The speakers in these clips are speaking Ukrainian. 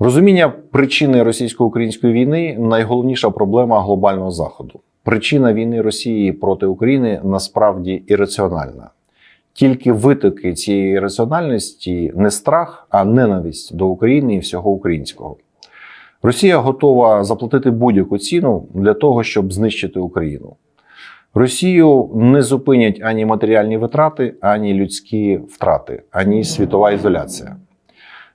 Розуміння причини російсько-української війни найголовніша проблема глобального заходу. Причина війни Росії проти України насправді ірраціональна. Тільки витоки цієї ірраціональності не страх, а ненависть до України і всього українського. Росія готова заплатити будь-яку ціну для того, щоб знищити Україну. Росію не зупинять ані матеріальні витрати, ані людські втрати, ані світова ізоляція.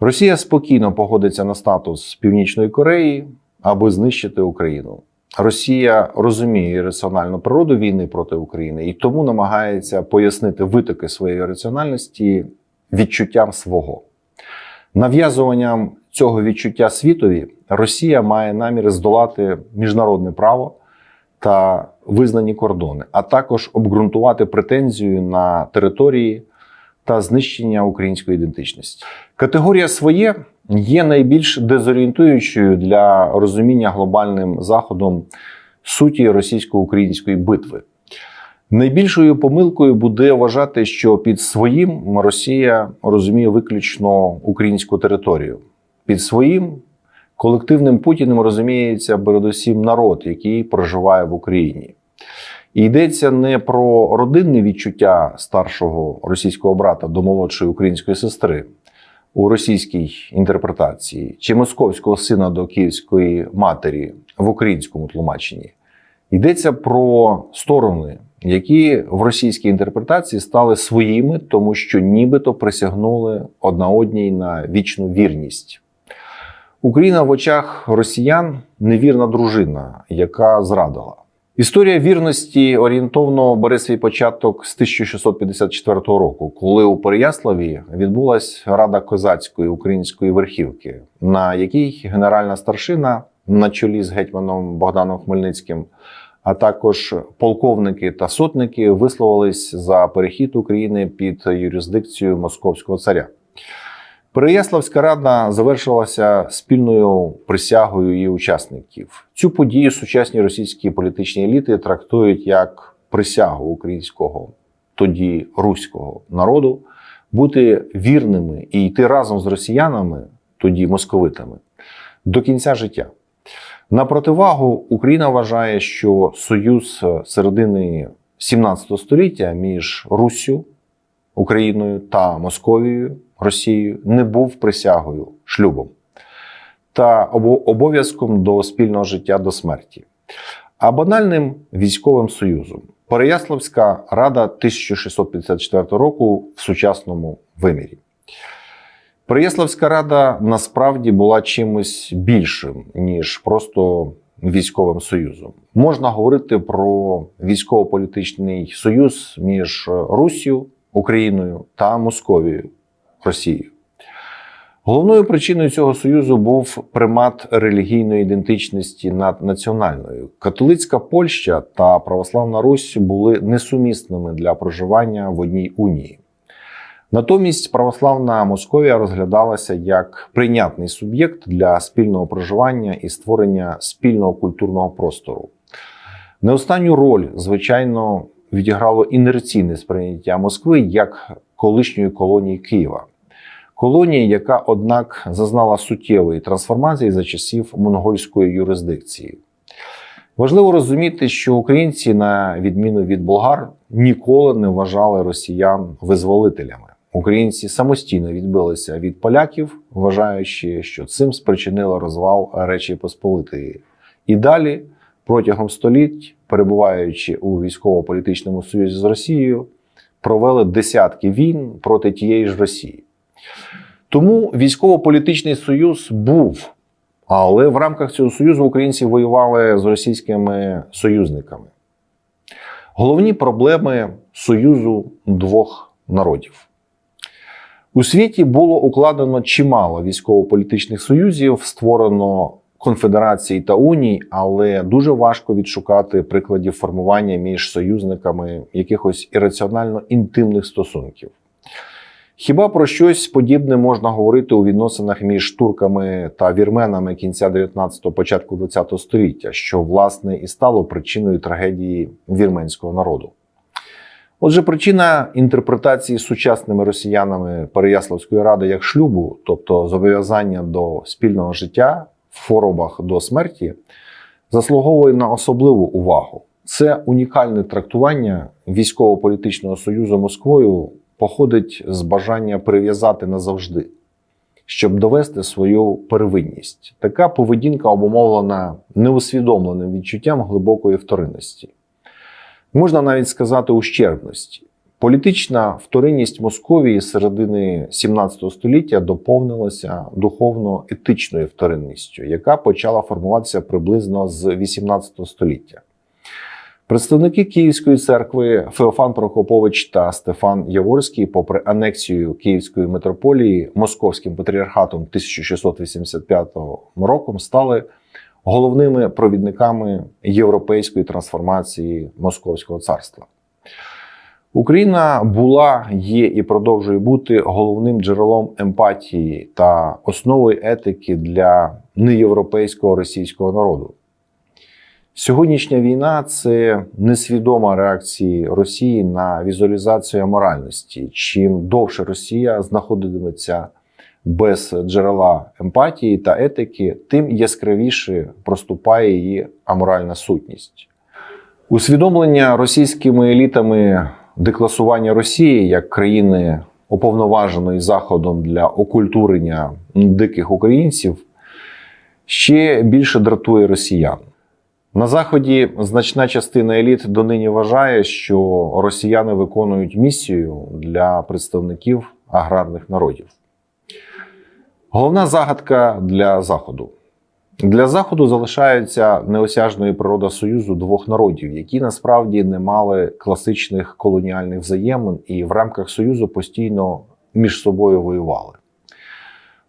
Росія спокійно погодиться на статус Північної Кореї, аби знищити Україну. Росія розуміє раціональну природу війни проти України і тому намагається пояснити витоки своєї раціональності відчуттям свого. Нав'язуванням цього відчуття світові Росія має намір здолати міжнародне право та визнані кордони, а також обґрунтувати претензію на території та знищення української ідентичності. Категорія своє є найбільш дезорієнтуючою для розуміння глобальним заходом суті російсько-української битви. Найбільшою помилкою буде вважати, що під своїм Росія розуміє виключно українську територію. Під своїм колективним Путіним розуміється передусім народ, який проживає в Україні. І йдеться не про родинне відчуття старшого російського брата до молодшої української сестри у російській інтерпретації, чи московського сина до київської матері в українському тлумаченні. Йдеться про сторони, які в російській інтерпретації стали своїми, тому що нібито присягнули одна одній на вічну вірність. Україна в очах росіян невірна дружина, яка зрадила. Історія вірності орієнтовно бере свій початок з 1654 року, коли у Переяславі відбулась рада козацької української верхівки, на якій генеральна старшина на чолі з гетьманом Богданом Хмельницьким, а також полковники та сотники висловились за перехід України під юрисдикцію московського царя. Переяславська рада завершилася спільною присягою її учасників. Цю подію сучасні російські політичні еліти трактують як присягу українського, тоді руського народу, бути вірними і йти разом з росіянами, тоді московитами, до кінця життя. На противагу Україна вважає, що союз середини 17 століття між Руссю, Україною та Московією. Росією не був присягою шлюбом та обов'язком до спільного життя до смерті, а банальним військовим союзом. Переяславська рада 1654 року в сучасному вимірі. Переяславська рада насправді була чимось більшим, ніж просто військовим союзом. Можна говорити про військово-політичний союз між Руссю, Україною та Московією. Росією. Головною причиною цього союзу був примат релігійної ідентичності над національною. Католицька Польща та православна Русь були несумісними для проживання в одній унії. Натомість православна Московія розглядалася як прийнятний суб'єкт для спільного проживання і створення спільного культурного простору. Не останню роль, звичайно, відіграло інерційне сприйняття Москви як колишньої колонії Києва. Колонія, яка, однак, зазнала суттєвої трансформації за часів монгольської юрисдикції. Важливо розуміти, що українці, на відміну від болгар, ніколи не вважали росіян визволителями. Українці самостійно відбилися від поляків, вважаючи, що цим спричинило розвал Речі Посполитої. І далі, протягом століть, перебуваючи у військово-політичному союзі з Росією, провели десятки війн проти тієї ж Росії. Тому військово-політичний союз був, але в рамках цього союзу українці воювали з російськими союзниками. Головні проблеми союзу двох народів. У світі було укладено чимало військово-політичних союзів, створено конфедерацій та уній, але дуже важко відшукати прикладів формування між союзниками якихось ірраціонально інтимних стосунків. Хіба про щось подібне можна говорити у відносинах між турками та вірменами кінця 19-го, початку 20-го століття, що власне і стало причиною трагедії вірменського народу? Отже, причина інтерпретації сучасними росіянами Переяславської ради як шлюбу, тобто зобов'язання до спільного життя в хворобах до смерті, заслуговує на особливу увагу. Це унікальне трактування військово-політичного союзу Москвою походить з бажання прив'язати назавжди, щоб довести свою первинність. Така поведінка обумовлена неусвідомленим відчуттям глибокої вторинності. Можна навіть сказати ущербності. Політична вторинність Московії середини 17 століття доповнилася духовно-етичною вторинністю, яка почала формуватися приблизно з 18 століття. Представники Київської церкви Феофан Прокопович та Стефан Яворський, попри анексію Київської митрополії Московським патріархатом 1685 роком, стали головними провідниками європейської трансформації Московського царства. Україна була, є і продовжує бути головним джерелом емпатії та основою етики для неєвропейського російського народу. Сьогоднішня війна це несвідома реакція Росії на візуалізацію аморальності. Чим довше Росія знаходитиметься без джерела емпатії та етики, тим яскравіше проступає її аморальна сутність. Усвідомлення російськими елітами декласування Росії як країни уповноваженої Заходом для окультурення диких українців ще більше дратує росіян. На заході значна частина еліт донині вважає, що росіяни виконують місію для представників аграрних народів. Головна загадка для Заходу. Для Заходу залишається неосяжною природа союзу двох народів, які насправді не мали класичних колоніальних взаємин і в рамках союзу постійно між собою воювали.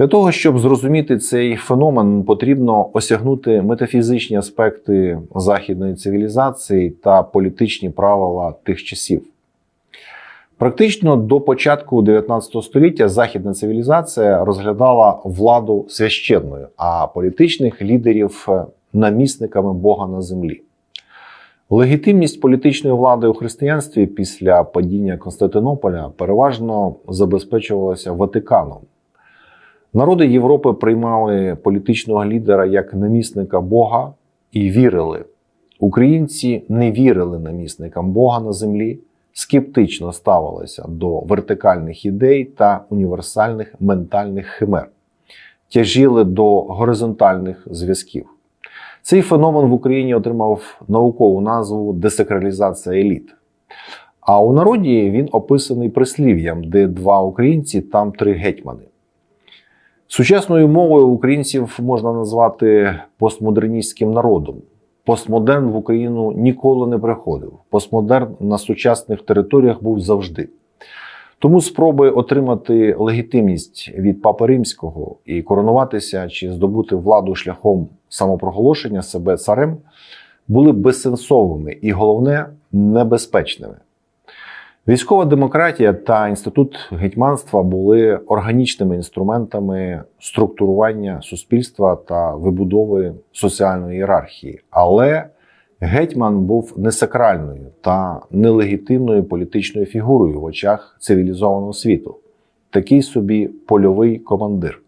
Для того, щоб зрозуміти цей феномен, потрібно осягнути метафізичні аспекти західної цивілізації та політичні правила тих часів. Практично до початку 19 століття західна цивілізація розглядала владу священною, а політичних лідерів намісниками Бога на землі. Легітимність політичної влади у християнстві після падіння Константинополя переважно забезпечувалася Ватиканом. Народи Європи приймали політичного лідера як намісника Бога і вірили. Українці не вірили намісникам Бога на землі, скептично ставилися до вертикальних ідей та універсальних ментальних химер, тяжіли до горизонтальних зв'язків. Цей феномен в Україні отримав наукову назву десакралізація еліт. А у народі він описаний прислів'ям, де два українці, там три гетьмани. Сучасною мовою українців можна назвати постмодерністським народом. Постмодерн в Україну ніколи не приходив. Постмодерн на сучасних територіях був завжди. Тому спроби отримати легітимність від Папи Римського і коронуватися чи здобути владу шляхом самопроголошення себе царем були безсенсовими і, головне, небезпечними. Військова демократія та інститут гетьманства були органічними інструментами структурування суспільства та вибудови соціальної ієрархії, але гетьман був не сакральною та нелегітимною політичною фігурою в очах цивілізованого світу, такий собі польовий командир.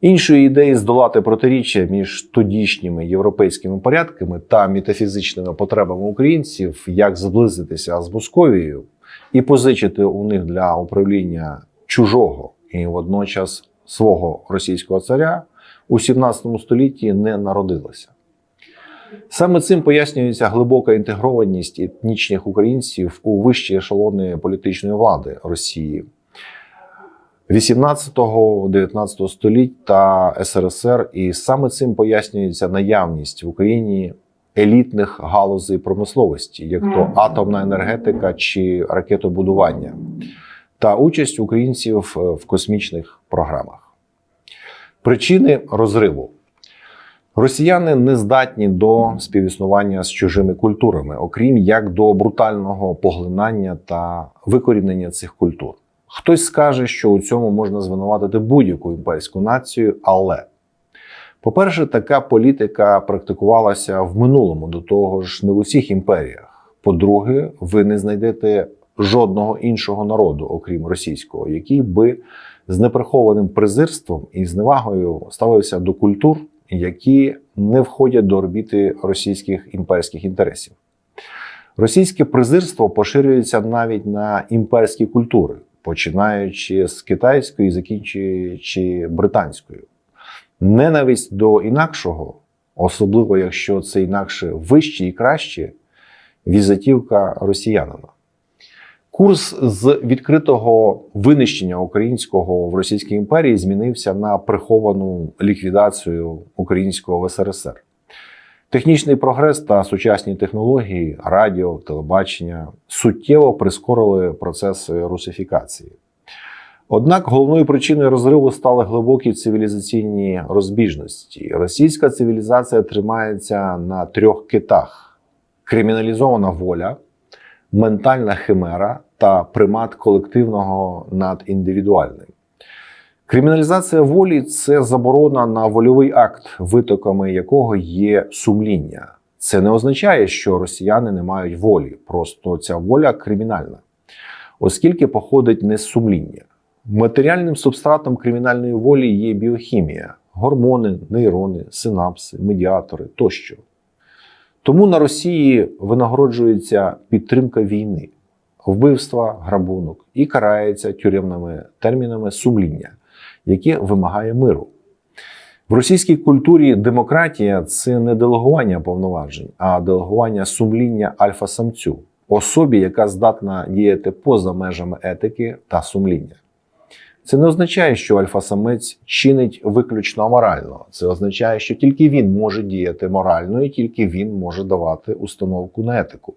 Іншої ідеї здолати протиріччя між тодішніми європейськими порядками та метафізичними потребами українців, як зблизитися з Московією і позичити у них для управління чужого і водночас свого російського царя у 17 столітті не народилося. Саме цим пояснюється глибока інтегрованість етнічних українців у вищі ешелони політичної влади Росії. 18-19 століть та СРСР, і саме цим пояснюється наявність в Україні елітних галузей промисловості, як то атомна енергетика чи ракетобудування, та участь українців в космічних програмах. Причини розриву. Росіяни не здатні до співіснування з чужими культурами, окрім як до брутального поглинання та викорінення цих культур. Хтось скаже, що у цьому можна звинуватити будь-яку імперську націю, але, по-перше, така політика практикувалася в минулому, до того ж, не в усіх імперіях. По-друге, ви не знайдете жодного іншого народу, окрім російського, який би з неприхованим презирством і зневагою ставився до культур, які не входять до орбіти російських імперських інтересів. Російське презирство поширюється навіть на імперські культури, починаючи з китайської, закінчуючи британською. Ненависть до інакшого, особливо якщо це інакше вище і краще, візитівка росіянина. Курс з відкритого винищення українського в Російській імперії змінився на приховану ліквідацію українського в СРСР. Технічний прогрес та сучасні технології, радіо, телебачення суттєво прискорили процеси русифікації. Однак головною причиною розриву стали глибокі цивілізаційні розбіжності. Російська цивілізація тримається на трьох китах: криміналізована воля, ментальна химера та примат колективного над індивідуальним. Криміналізація волі це заборона на вольовий акт, витоками якого є сумління. Це не означає, що росіяни не мають волі, просто ця воля кримінальна, оскільки походить не з сумління. Матеріальним субстратом кримінальної волі є біохімія, гормони, нейрони, синапси, медіатори тощо. Тому на Росії винагороджується підтримка війни, вбивства, грабунок і карається тюремними термінами сумління, яке вимагає миру. В російській культурі демократія це не делегування повноважень, а делегування сумління альфа-самцю, особі, яка здатна діяти поза межами етики та сумління. Це не означає, що альфа-самець чинить виключно аморально. Це означає, що тільки він може діяти морально і тільки він може давати установку на етику.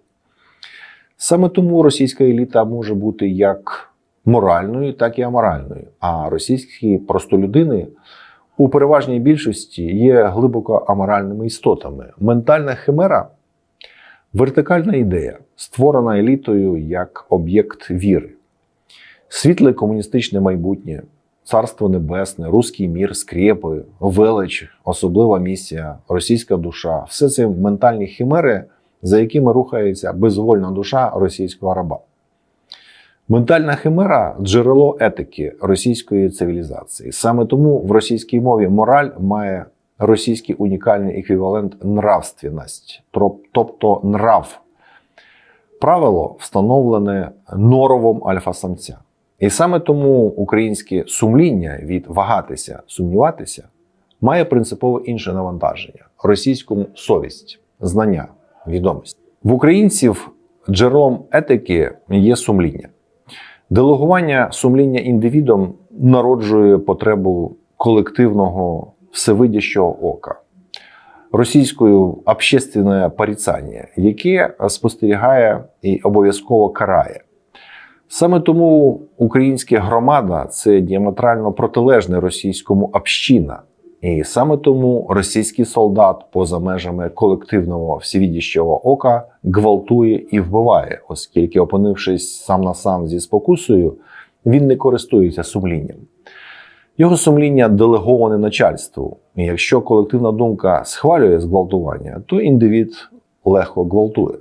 Саме тому російська еліта може бути як моральною, так і аморальною. А російські простолюдини у переважній більшості є глибоко аморальними істотами. Ментальна химера вертикальна ідея, створена елітою як об'єкт віри. Світле комуністичне майбутнє, царство небесне, руський мір, скрепи, велич, особлива місія, російська душа все це ментальні химери, за якими рухається безвольна душа російського раба. Ментальна химера джерело етики російської цивілізації. Саме тому в російській мові мораль має російський унікальний еквівалент нравственність, тобто нрав. Правило встановлене норовом альфа-самця. І саме тому українське сумління від вагатися, сумніватися має принципово інше навантаження російському совість, знання, відомість. В українців джерелом етики є сумління. Делегування сумління індивідом народжує потребу колективного всевидящого ока, російською общественне порицання, яке спостерігає і обов'язково карає. Саме тому українська громада це діаметрально протилежне російському община. І саме тому російський солдат поза межами колективного всевідящого ока гвалтує і вбиває, оскільки, опинившись сам на сам зі спокусою, він не користується сумлінням. Його сумління делеговане начальству. І якщо колективна думка схвалює зґвалтування, то індивід легко гвалтує.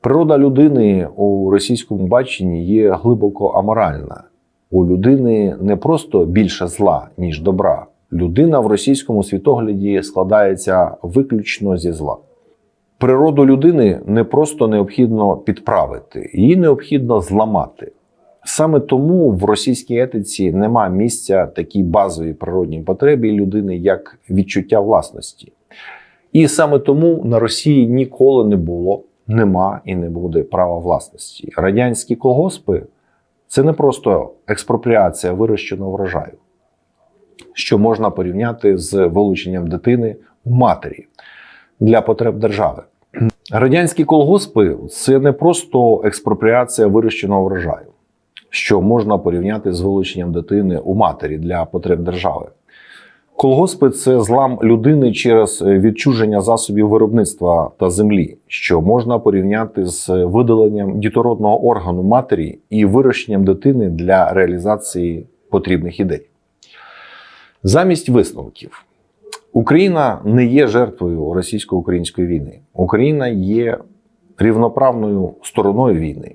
Природа людини у російському баченні є глибоко аморальна. У людини не просто більше зла, ніж добра. Людина в російському світогляді складається виключно зі зла. Природу людини не просто необхідно підправити, її необхідно зламати. Саме тому в російській етиці нема місця такій базовій природній потребі людини, як відчуття власності. І саме тому на Росії ніколи не було нема і не буде права власності. Радянські колгоспи це не просто експропріація вирощеного врожаю, що можна порівняти з вилученням дитини у матері для потреб держави. Радянські колгоспи це не просто експропріація вирощеного врожаю, що можна порівняти з вилученням дитини у матері для потреб держави. Колгоспи це злам людини через відчуження засобів виробництва та землі, що можна порівняти з видаленням дітородного органу матері і вирощенням дитини для реалізації потрібних ідей. Замість висновків Україна не є жертвою російсько-української війни. Україна є рівноправною стороною війни.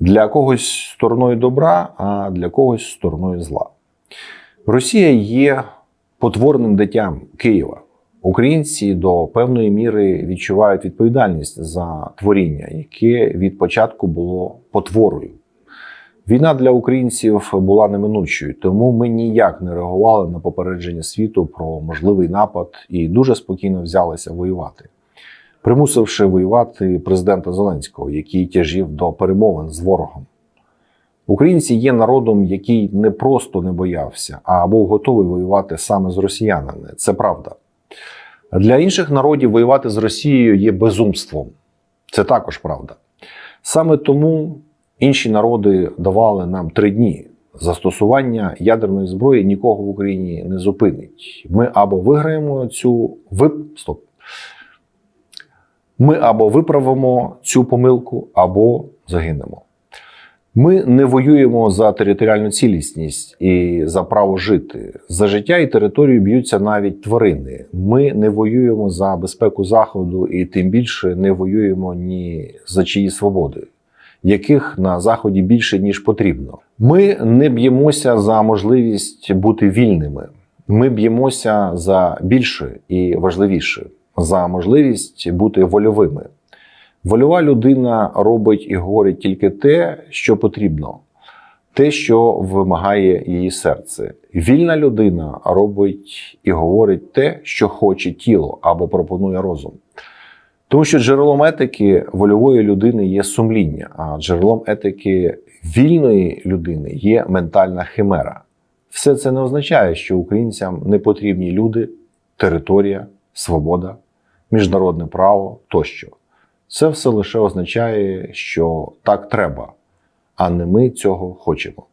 Для когось стороною добра, а для когось стороною зла. Росія є потворним дитям Києва. Українці до певної міри відчувають відповідальність за творіння, яке від початку було потворою. Війна для українців була неминучою, тому ми ніяк не реагували на попередження світу про можливий напад і дуже спокійно взялися воювати, примусивши воювати президента Зеленського, який тяжів до перемовин з ворогом. Українці є народом, який не просто не боявся, а був готовий воювати саме з росіянами. Це правда. Для інших народів воювати з Росією є безумством. Це також правда. Саме тому інші народи давали нам три дні. Застосування ядерної зброї нікого в Україні не зупинить. Ми або виграємо цю вип... Стоп. Ми або виправимо цю помилку, або загинемо. Ми не воюємо за територіальну цілісність і за право жити. За життя і територію б'ються навіть тварини. Ми не воюємо за безпеку заходу і тим більше не воюємо ні за чиї свободи, яких на заході більше ніж потрібно. Ми не б'ємося за можливість бути вільними. Ми б'ємося за більше і важливіше за можливість бути вольовими. Вольова людина робить і говорить тільки те, що потрібно, те, що вимагає її серце. Вільна людина робить і говорить те, що хоче тіло або пропонує розум. Тому що джерелом етики вольової людини є сумління, а джерелом етики вільної людини є ментальна химера. Все це не означає, що українцям не потрібні люди, територія, свобода, міжнародне право тощо. Це все лише означає, що так треба, а не ми цього хочемо.